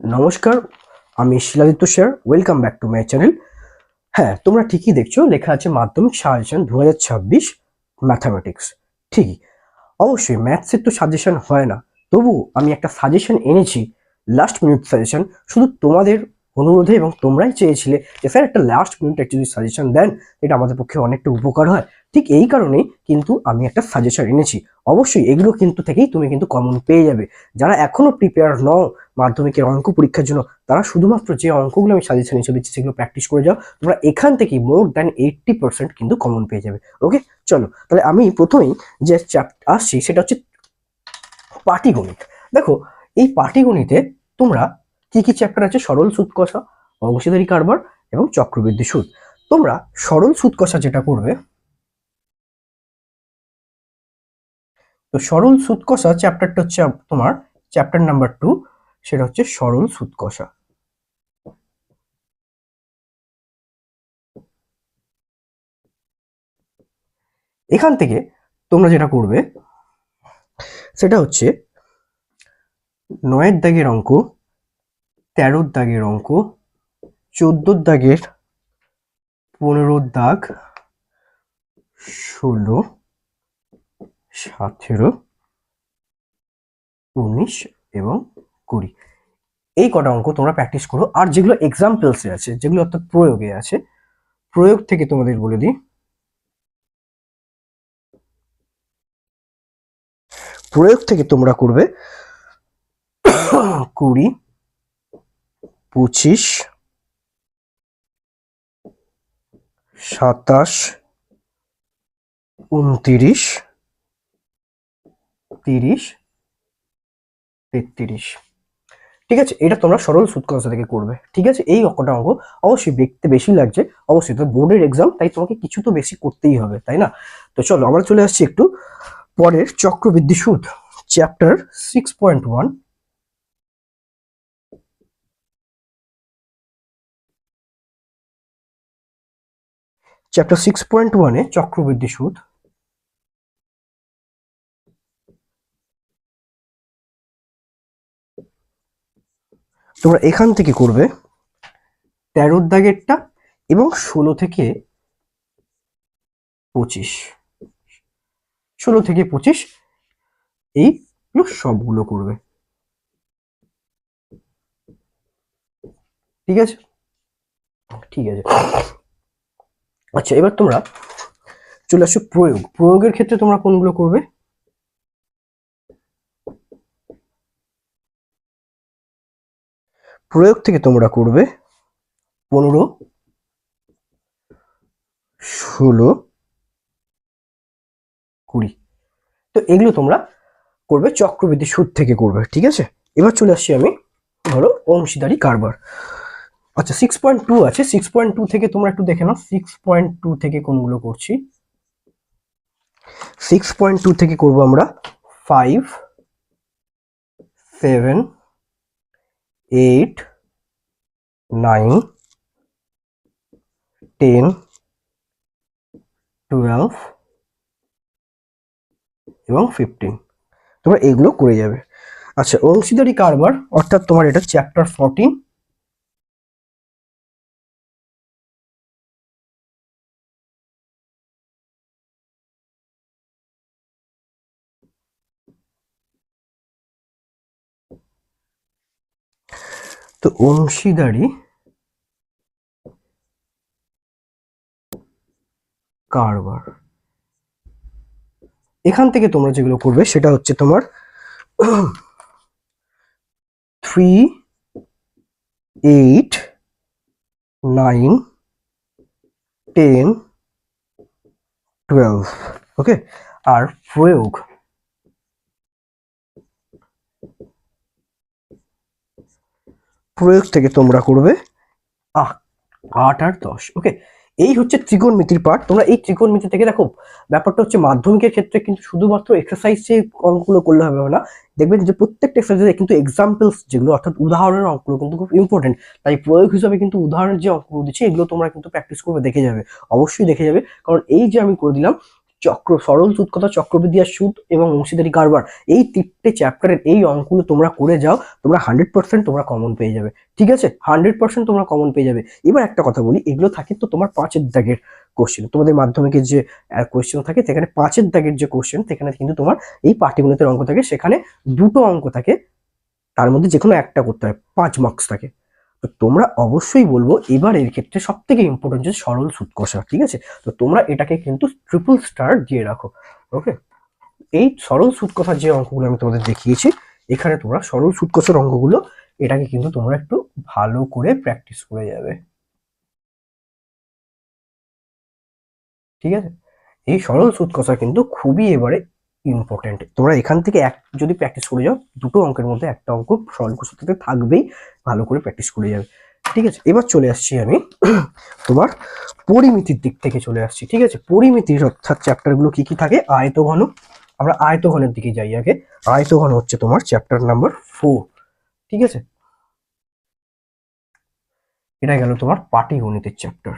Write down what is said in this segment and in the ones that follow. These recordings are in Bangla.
নমস্কার, আমি Shiladitya sir welcome back to my channel হ্যাঁ তোমরা ঠিকই দেখছ, লেখা আছে মাধ্যমিক সাজেশন দু হাজার ছাব্বিশ ম্যাথামেটিক্স ঠিকই। অবশ্যই ম্যাথসের তো সাজেশন হয় না। তবু আমি একটা সাজেশন এনেছি লাস্ট মিনিট সাজেশন শুধু তোমাদের অনুরোধে এবং তোমরাই চেয়েছিলে যে স্যার একটা লাস্ট মিনিট একটা যদি সাজেশন দেন, এটা আমাদের পক্ষে অনেকটা উপকার হয়। ঠিক এই কারণেই কিন্তু আমি একটা সাজেশন এনেছি। অবশ্যই এগুলো কিন্তু থেকেই তুমি কিন্তু কমন পেয়ে যাবে। যারা এখনও প্রিপেয়ার নও মাধ্যমিকের অঙ্ক পরীক্ষার জন্য, তারা শুধুমাত্র যে অঙ্কগুলো আমি সাজেশন হিসেবে দিচ্ছি, সেগুলো প্র্যাকটিস করে যাও, তোমরা এখান থেকে মোর দ্যান এইটটি পার্সেন্ট কিন্তু কমন পেয়ে যাবে। ওকে চলো, তাহলে আমি প্রথমেই যে চ্যাপ আসছি, সেটা হচ্ছে পাটিগণিত। দেখো, এই পাটিগণিতে তোমরা কি কি চ্যাপ্টার আছে? সরল সুদ কষা, অংশীদারি কারবার এবং চক্রবৃদ্ধি সুদ। তোমরা সরল সুদ কষা যেটা করবে, তো সরল সুদ কষা চ্যাপ্টারটা হচ্ছে তোমার চ্যাপ্টার নাম্বার টু সেটা হচ্ছে সরল সুদ কষা। এখান থেকে তোমরা যেটা করবে, সেটা হচ্ছে নয়ের দাগের অঙ্ক, তেরোর দাগের অঙ্ক, চোদ্দোর দাগের পনেরোর দাগ, ষোলো, সতেরো, উনিশ এবং কুড়ি এই কটা অঙ্ক তোমরা প্র্যাকটিস করো। আর যেগুলো এক্সাম্পলসে আছে, যেগুলো অর্থাৎ প্রয়োগে আছে, প্রয়োগ থেকে তোমাদের বলে দিই। প্রয়োগ থেকে তোমরা করবে কুড়ি, পঁচিশ, সাতাশ, উনতিরিশ, তিরিশ, তেত্রিশ। ঠিক আছে? এটা তোমরা সরল সুদ থেকে করবে। ঠিক আছে? এই অঙ্কটা অঙ্ক অবশ্যই দেখতে বেশি লাগছে। অবশ্যই তো বোর্ডের এক্সাম তাই তোমাকে কিছু তো বেশি করতেই হবে, তাই না? তো চলো, আমরা চলে আসছি একটু পরের চক্রবৃদ্ধি সুদ chapter six point one chapter six point ওয়ানে চক্রবৃদ্ধি সুদ তোমরা এখান থেকে করবে তেরোর দাগেরটা এবং ষোলো থেকে পঁচিশ। ষোলো থেকে পঁচিশ এইগুলো সবগুলো করবে। ঠিক আছে? ঠিক আছে। আচ্ছা এবার তোমরা চলে আসো প্রয়োগ। প্রয়োগের ক্ষেত্রে তোমরা কোনগুলো করবে? প্রয়োগ থেকে তোমরা করবে পনেরো, ষোলো, কুড়ি। তো এগুলো তোমরা করবে চক্রবৃদ্ধি সুদ থেকে করবে, ঠিক আছে? এবার চলে আসছি আমি, ধরো অংশীদারি কারবার। আচ্ছা সিক্স পয়েন্ট টু আছে সিক্স পয়েন্ট টু থেকে তোমরা একটু দেখে নাও সিক্স পয়েন্ট টু থেকে কোনগুলো করছি। সিক্স পয়েন্ট টু থেকে করব আমরা five seven eight nine ten twelve এবং ফিফটিন তোমরা এগুলো করে যাবে। আচ্ছা অংশীদারি কারবার, অর্থাৎ তোমার এটা চ্যাপ্টার ফোরটিন তো অংশীদারি কারবার। এখান থেকে তোমরা যেগুলো করবে সেটা হচ্ছে তোমার three eight nine ten twelve okay আর প্রয়োগ। প্রয়োগ থেকে তোমরা করবে আট আর দশ। ওকে এই হচ্ছে ত্রিকোণমিতির পার্ট তোমরা এই ত্রিকোণমিতি থেকে দেখো, ব্যাপারটা হচ্ছে মাধ্যমিকের ক্ষেত্রে কিন্তু শুধুমাত্র এক্সারসাইজ যে অঙ্কগুলো করলে হবে না দেখবেন যে প্রত্যেকটা এক্সারসাইজে কিন্তু এক্সাম্পলস যেগুলো, অর্থাৎ উদাহরণের অঙ্কগুলো কিন্তু খুব ইম্পর্টেন্ট তাই প্রয়োগ হিসাবে কিন্তু উদাহরণের যে অঙ্কগুলো দিচ্ছে, এগুলো তোমরা কিন্তু প্র্যাকটিস করবে, দেখে যাবে, অবশ্যই দেখে যাবে। কারণ এই যে আমি করে দিলাম চক্র, সরল সুদ কথা চক্রবৃদ্ধি আর সুদ এবং অংশীদারি কারবার। এই তিনটে চ্যাপ্টারের এই অঙ্কগুলো তোমরা করে যাও, তোমরা হান্ড্রেড পার্সেন্ট তোমরা কমন পেয়ে যাবে। ঠিক আছে? হান্ড্রেড পার্সেন্ট তোমরা কমন পেয়ে যাবে। এবার একটা কথা বলি, এগুলো থাকে তো তোমার পাঁচের দাগের কোশ্চেন তোমাদের মাধ্যমিকের যে কোশ্চেন থাকে, সেখানে পাঁচের দাগের যে কোশ্চেন সেখানে কিন্তু তোমার এই পাটিগণিতের অঙ্ক থাকে। সেখানে দুটো অঙ্ক থাকে, তার মধ্যে যে কোনো একটা করতে হয়, পাঁচ মার্কস থাকে। তো তোমরা অবশ্যই বলব এবার এর ক্ষেত্রে সব থেকে ইম্পর্টেন্ট যে সরল সুদ কষা, ঠিক আছে? তো তোমরা এটাকে কিন্তু ট্রিপল স্টার দিয়ে রাখো ওকে এই সরল সুদ কষার যে অঙ্কগুলো আমি তোমাদের দেখিয়েছি, এখানে তোমরা সরল সুদ কষার অঙ্কগুলো, এটাকে কিন্তু তোমরা একটু ভালো করে প্র্যাকটিস করে যাবে। ঠিক আছে? এই সরল সুদ কষা কিন্তু খুবই এবারে ইম্পর্টেন্ট তোমরা এখান থেকে এক, যদি প্র্যাকটিস করে যাও, দুটো অঙ্কের মধ্যে একটা অঙ্ক সরল কষা থাকবেই, ভালো করে প্র্যাকটিস করে যাবে। ঠিক আছে, এবার চলে আসছি আমি তোমার পরিমিতির দিক থেকে চলে আসছি, ঠিক আছে? পরিমিতির অর্থাৎ চ্যাপ্টারগুলো কি কি থাকে? আয়তঘন। আমরা আয়তঘনের দিকে যাই আগে। আয়তঘন হচ্ছে তোমার চ্যাপ্টার নাম্বার ফোর ঠিক আছে? এটা গেল তোমার পাটিগণিতের চ্যাপ্টার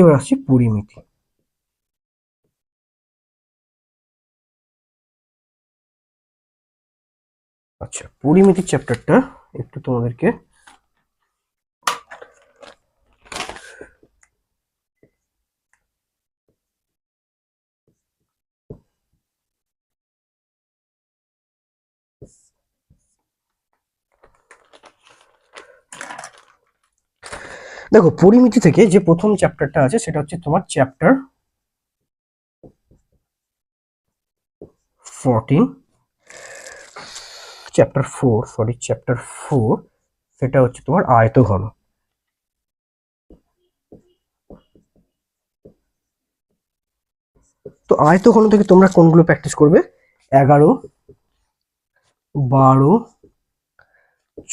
এবার আসছি পরিমিতি। আচ্ছা পরিমিতি চ্যাপ্টারটা একটু তোমাদেরকে দেখো, পরিমিতি থেকে যে প্রথম চ্যাপ্টারটা আছে, সেটা হচ্ছে তোমার chapter fourteen chapter four sorry chapter four সেটা হচ্ছে তোমার আয়তঘন। তো আয়তঘন থেকে তোমরা কোনগুলো প্র্যাকটিস করবে? এগারো, বারো,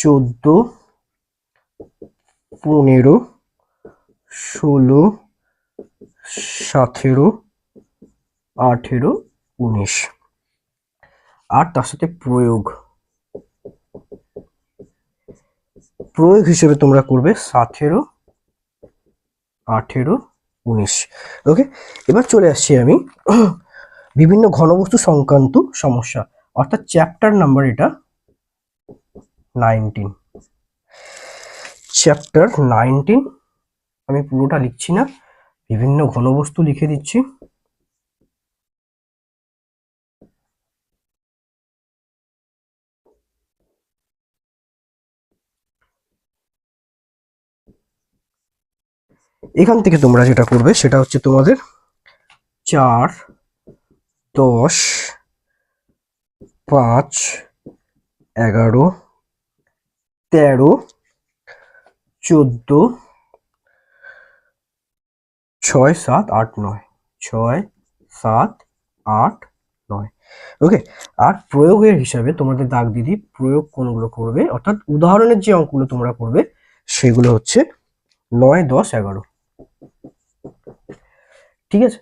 চোদ্দ পনেরো, ষোলো, সতেরো, আঠেরো, উনিশ। আর তার সাথে প্রয়োগ। প্রয়োগ হিসেবে তোমরা করবে সতেরো, আঠেরো, উনিশ। ওকে এবার চলে আসছি আমি বিভিন্ন ঘনবস্তু সংক্রান্ত সমস্যা। অর্থাৎ চ্যাপ্টার নাম্বার এটা নাইনটিন চ্যাপ্টার নাইনটিন আমি পুরোটা লিখছি না, বিভিন্ন ঘনবস্তু লিখে দিচ্ছি। এখান থেকে তোমরা যেটা করবে, সেটা হচ্ছে তোমাদের চার, দশ, পাঁচ, এগারো, তেরো চোদ্দ, ছয়, সাত, আট, নয়। ছয়, সাত, আট, নয়। ওকে আর প্রয়োগের হিসাবে তোমাদের দাগ দিদি প্রয়োগ কোনগুলো করবে? অর্থাৎ উদাহরণের যে অঙ্কগুলো তোমরা করবে, সেগুলো হচ্ছে নয়, দশ, এগারো। ঠিক আছে?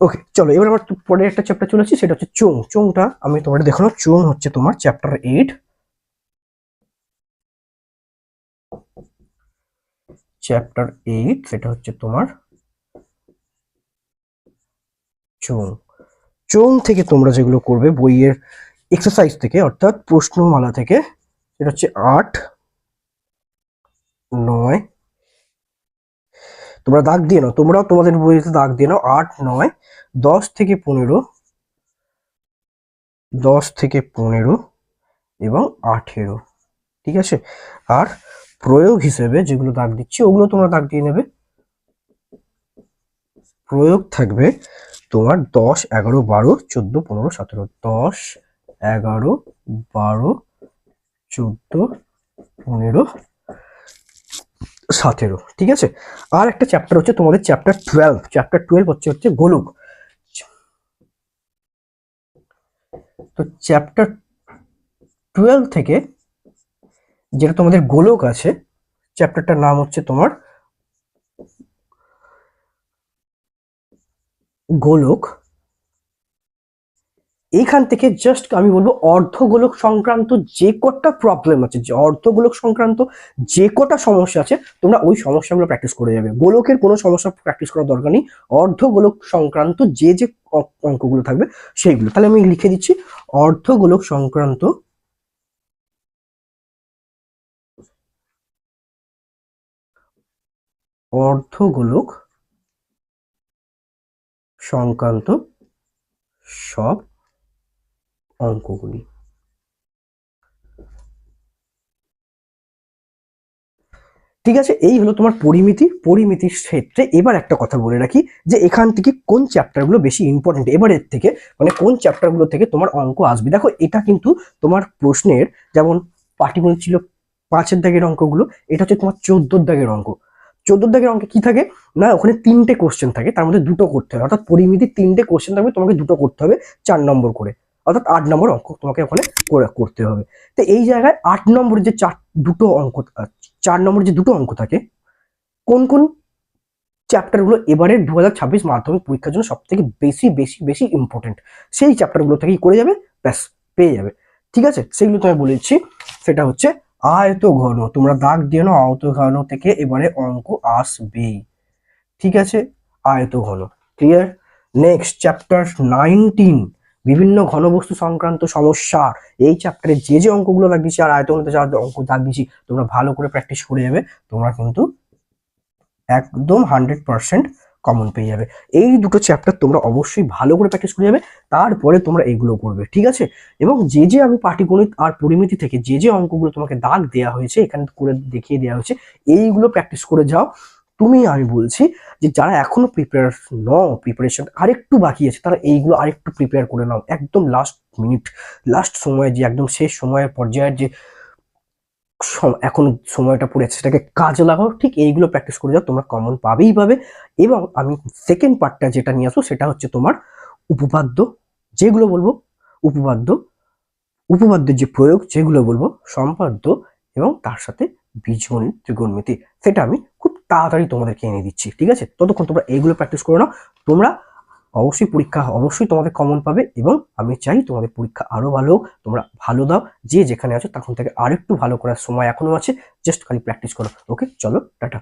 ওকে চলো, এবার আমার পরের একটা চ্যাপ্টার চলেছি সেটা হচ্ছে চোং চোংটা আমি তোমাদের দেখানো চোং হচ্ছে তোমার চ্যাপ্টার এইট চ্যাপ্টার এইট সেটা হচ্ছে তোমার চোং চোং থেকে তোমরা যেগুলো করবে, বইয়ের এক্সারসাইজ থেকে, অর্থাৎ প্রশ্নমালা থেকে, সেটা হচ্ছে আট, নয়। তোমরা দাগ দিয়ে নাও, তোমরাও তোমাদের বইতে দাগ দিয়ে নাও, আট, নয়, দশ থেকে পনেরো, দশ থেকে পনেরো এবং আঠেরো। ঠিক আছে? আর প্রয়োগ হিসেবে যেগুলো দাগ দিচ্ছি, ওগুলো তোমরা দাগ দিয়ে নেবে। প্রয়োগ থাকবে তোমার দশ, এগারো, বারো, চোদ্দ, পনেরো, সতেরো। দশ, এগারো, বারো, চোদ্দ, পনেরো, সতেরো। ঠিক আছে? আর একটা চ্যাপ্টার হচ্ছে তোমাদের চ্যাপ্টার টুয়েলভ চ্যাপ্টার টুয়েলভ হচ্ছে হচ্ছে গোলক। তো চ্যাপ্টার টুয়েলভ থেকে যেটা তোমাদের গোলক আছে চ্যাপ্টারটার নাম হচ্ছে তোমার গোলক। এইখান থেকে জাস্ট আমি বলব অর্ধগোলক সংক্রান্ত যে কটা প্রবলেম আছে, যে অর্ধগোলক সংক্রান্ত যে কটা সমস্যা আছে, তোমরা ওই সমস্যাগুলো প্র্যাকটিস করে যাবে। গোলকের কোনো সমস্যা প্র্যাকটিস করার দরকার নেই। অর্ধগোলক সংক্রান্ত যে যে অঙ্কগুলো থাকবে, সেইগুলো। তাহলে আমি লিখে দিচ্ছি, অর্ধগোলক সংক্রান্ত অর্ধগোলক সংক্রান্ত সব অঙ্কগুলি। ঠিক আছে, এই হলো তোমার পরিমিতি। পরিমিতির ক্ষেত্রে এবার একটা কথা বলে রাখি যে এখান থেকে কোন চ্যাপ্টারগুলো বেশি ইম্পর্টেন্ট এবারের থেকে মানে কোন চ্যাপ্টারগুলো থেকে তোমার অঙ্ক আসবে। দেখো, এটা কিন্তু তোমার প্রশ্নের যেমন পাটিগণিত ছিল পাঁচের দাগের অঙ্কগুলো, এটা হচ্ছে তোমার চোদ্দোর দাগের অঙ্ক। চোদ্দোর দাগের অঙ্কে কি থাকে? না, ওখানে তিনটে কোশ্চেন থাকে, তার মধ্যে দুটো করতে হবে। অর্থাৎ পরিমিতির তিনটে কোশ্চেন থাকবে, তোমাকে দুটো করতে হবে চার নম্বর করে। অর্থাৎ আট নম্বর অঙ্ক তোমাকে ওখানে করে- করতে হবে। তো এই জায়গায় আট নম্বরের যে চার, দুটো অঙ্ক চার নম্বরের যে দুটো অঙ্ক থাকে, কোন কোন চ্যাপ্টারগুলো এবারে দু হাজার ছাব্বিশ মাধ্যমিক পরীক্ষার জন্য সব থেকে বেশি বেশি বেশি ইম্পর্টেন্ট সেই চ্যাপ্টারগুলো থেকেই করে যাবে? ব্যাস, পেয়ে যাবে। ঠিক আছে? সেইগুলো তোমায় বলেছি সেটা হচ্ছে আয়ত ঘন, তোমরা দাগ দিয়ে নাও আয়ত ঘন থেকে এবারে অঙ্ক আসবেই। ঠিক আছে? আয়ত ঘন। ক্লিয়ার নেক্সট চ্যাপ্টার নাইনটিন বিভিন্ন ঘনবস্তু সংক্রান্ত সমস্যা। এই চ্যাপ্টারে যে যে অঙ্কগুলো দিচ্ছি আর আয়ত ঘনতে যা অঙ্ক দাগ দিচ্ছি তোমরা ভালো করে প্র্যাকটিস করে যাবে। তোমরা কিন্তু একদম হান্ড্রেড পার্সেন্ট কমন পেয়ে যাবে। এই দুটো চ্যাপ্টার তোমরা অবশ্যই ভালো করে প্র্যাকটিস করে যাবে, তারপরে তোমরা এইগুলো করবে, ঠিক আছে? এবং যে যে আমি পাটিগণিত আর পরিমিতি থেকে যে যে অঙ্কগুলো তোমাকে দাগ দেওয়া হয়েছে, এখানে করে দেখিয়ে দেওয়া হয়েছে, এইগুলো প্র্যাকটিস করে যাও। তুমি, আমি বলছি যে যারা এখনও প্রিপেয়ার নও প্রিপারেশন আরেকটু বাকি আছে, তারা এইগুলো আরেকটু প্রিপেয়ার করে নাও, একদম লাস্ট মিনিট লাস্ট সময়ে যে, একদম শেষ সময়ের পর্যায়ের যে এখন সময়টা পড়েছে সেটাকে কাজে লাগাও। ঠিক এইগুলো প্র্যাকটিস করে যাও, তোমরা কমন পাবেই পাবে। এবং আমি সেকেন্ড পার্টটা যেটা নিয়ে আসব, সেটা হচ্ছে তোমার উপপাদ্য। যেগুলো বলব, উপপাদ্য। উপপাদ্যের যে প্রয়োগ, যেগুলো বলব, সম্পাদ্য এবং তার সাথে বীজগণিত, ত্রিকোণমিতি। সেটা আমি খুব তাড়াতাড়ি তোমাদেরকে এনে দিচ্ছি, ঠিক আছে? ততক্ষণ তোমরা এইগুলো প্র্যাকটিস করে নাও। তোমরা অবশ্যই পরীক্ষা, অবশ্যই তোমাদের কমন পাবে এবং আমি চাই তোমাদের পরীক্ষা আরও ভালো তোমরা ভালো দাও, যে যেখানে আছো তখন থেকে আরেকটু ভালো করার সময় এখনও আছে জাস্ট খালি প্র্যাকটিস করো। ওকে চলো, টাটা।